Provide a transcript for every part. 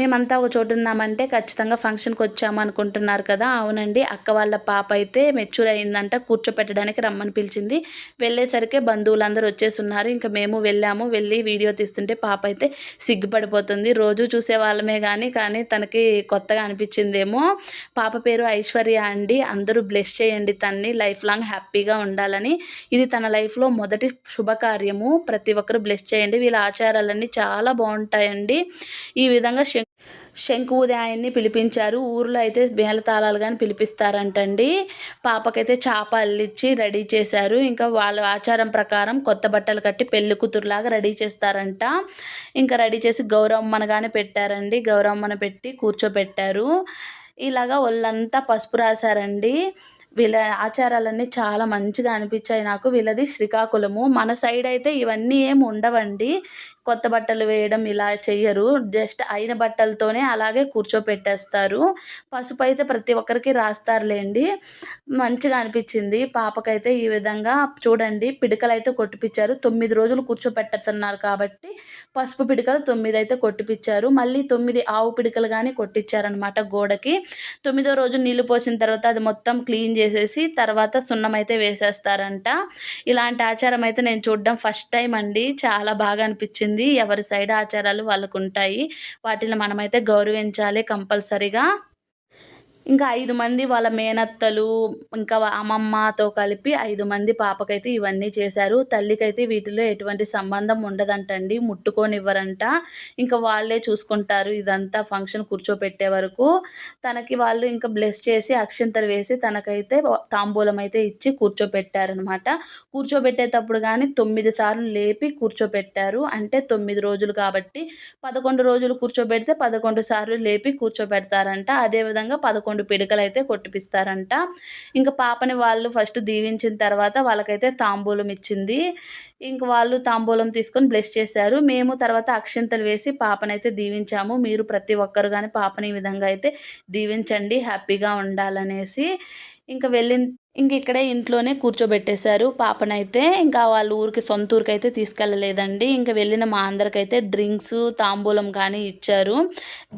మేమంతా ఒక చోటు ఉన్నామంటే ఖచ్చితంగా ఫంక్షన్కి వచ్చాము అనుకుంటున్నారు కదా. అవునండి. అక్క వాళ్ళ పాప అయితే మెచ్యూర్ అయిందంట. కూర్చోపెట్టడానికి రమ్మని పిలిచింది. వెళ్ళేసరికి బంధువులందరూ వచ్చేస్తున్నారు ఇంకా మేము వెళ్ళాము. వెళ్ళి వీడియో తీస్తుంటే పాప అయితే సిగ్గుపడిపోతుంది. రోజు చూసే వాళ్ళమే కానీ కానీ తనకి కొత్తగా అనిపించిందేమో. పాప పేరు ఐశ్వర్య అండి. అందరూ బ్లెస్ చేయండి తన్ని. లైఫ్ లాంగ్ హ్యాపీగా ఉండాలని. ఇది తన లైఫ్లో మొదటి శుభకార్యము. ప్రతి ఒక్కరు బ్లెస్ చేయండి. వీళ్ళ ఆచారాలన్నీ చాలా బాగుంటాయండి. ఈ విధంగా శం ఉదయాన్ని పిలిపించారు. ఊర్లో అయితే మేళతాళాలు కానీ పిలిపిస్తారంటండి. పాపకైతే చేప అల్లిచ్చి రెడీ చేశారు. ఇంకా వాళ్ళ ఆచారం ప్రకారం కొత్త బట్టలు కట్టి పెళ్ళి కూతురులాగా రెడీ చేస్తారంట. ఇంకా రెడీ చేసి గౌరమ్మను కానీ పెట్టారండి. గౌరమ్మను పెట్టి కూర్చోబెట్టారు ఇలాగా ఒళ్ళంతా పసుపు రాశారండి. వీళ్ళ ఆచారాలన్నీ చాలా మంచిగా అనిపించాయి నాకు. వీళ్ళది శ్రీకాకుళము. మన సైడ్ అయితే ఇవన్నీ ఏమి ఉండవండి. కొత్త బట్టలు వేయడం ఇలా చెయ్యరు. జస్ట్ అయిన బట్టలతోనే అలాగే కూర్చోపెట్టేస్తారు. పసుపు అయితే ప్రతి ఒక్కరికి రాస్తారులేండి. మంచిగా అనిపించింది. పాపకైతే ఈ విధంగా చూడండి పిడకలు అయితే కొట్టిపించారు తొమ్మిది రోజులు కూర్చోపెట్టుతున్నారు కాబట్టి పసుపు పిడకలు తొమ్మిది అయితే కొట్టిపించారు మళ్ళీ తొమ్మిది ఆవు పిడకలు కానీ కొట్టించారనమాట గోడకి. తొమ్మిదో రోజు నీళ్ళు పోసిన తర్వాత అది మొత్తం క్లీన్ చేసేసి తర్వాత సున్నం అయితే వేసేస్తారంట. ఇలాంటి ఆచారం అయితే నేను చూడడం ఫస్ట్ టైం అండి. చాలా బాగా అనిపించింది. ఎవరి సైడ్ ఆచారాలు వాళ్ళకు ఉంటాయి వాటిని మనమైతే గౌరవించాలి కంపల్సరిగా. ఇంకా ఐదు మంది వాళ్ళ మేనత్తలు ఇంకా అమ్మమ్మతో కలిపి ఐదు మంది పాపకైతే ఇవన్నీ చేశారు. తల్లికైతే వీటిలో ఎటువంటి సంబంధం ఉండదంటండి. ముట్టుకోనివ్వరంట. ఇంకా వాళ్ళే చూసుకుంటారు ఇదంతా ఫంక్షన్ కూర్చోపెట్టే వరకు. తనకి వాళ్ళు ఇంకా బ్లెస్ చేసి అక్షంతలు వేసి తనకైతే తాంబూలం అయితే ఇచ్చి కూర్చోపెట్టారనమాట. కూర్చోబెట్టేటప్పుడు కానీ తొమ్మిది సార్లు లేపి కూర్చోపెట్టారు. అంటే తొమ్మిది రోజులు కాబట్టి పదకొండు రోజులు కూర్చోబెడితే పదకొండు సార్లు లేపి కూర్చోబెడతారంట అదేవిధంగా పదకొండు పదకొండు పిడకలు అయితే కొట్టిపిస్తారంట. ఇంకా పాపని వాళ్ళు ఫస్ట్ దీవించిన తర్వాత వాళ్ళకైతే తాంబూలం ఇచ్చింది. ఇంక వాళ్ళు తాంబూలం తీసుకొని బ్లెస్ చేశారు. మేము తర్వాత అక్షంతలు వేసి పాపనైతే దీవించాము. మీరు ప్రతి ఒక్కరు కానీ పాపని ఈ విధంగా అయితే దీవించండి హ్యాపీగా ఉండాలనేసి. ఇంకా వెళ్ళిన ఇంక ఇక్కడే ఇంట్లోనే కూర్చోబెట్టేశారు. పాపనైతే ఇంకా వాళ్ళ ఊరికి సొంత ఊరికి అయితే తీసుకెళ్ళలేదండి. ఇంకా వెళ్ళిన మా అందరికైతే డ్రింక్స్ తాంబూలం కానీ ఇచ్చారు.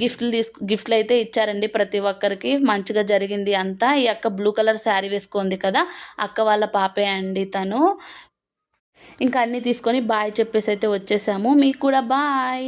గిఫ్ట్లు తీసుకు గిఫ్ట్లు అయితే ఇచ్చారండి ప్రతి ఒక్కరికి. మంచిగా జరిగింది అంతా. ఈ అక్క బ్లూ కలర్ శారీ వేసుకుంది కదా అక్క వాళ్ళ పాపే అండి తను. ఇంకా అన్నీ తీసుకొని బాయ్ చెప్పేసి అయితే వచ్చేసాము. మీకు కూడా బాయ్!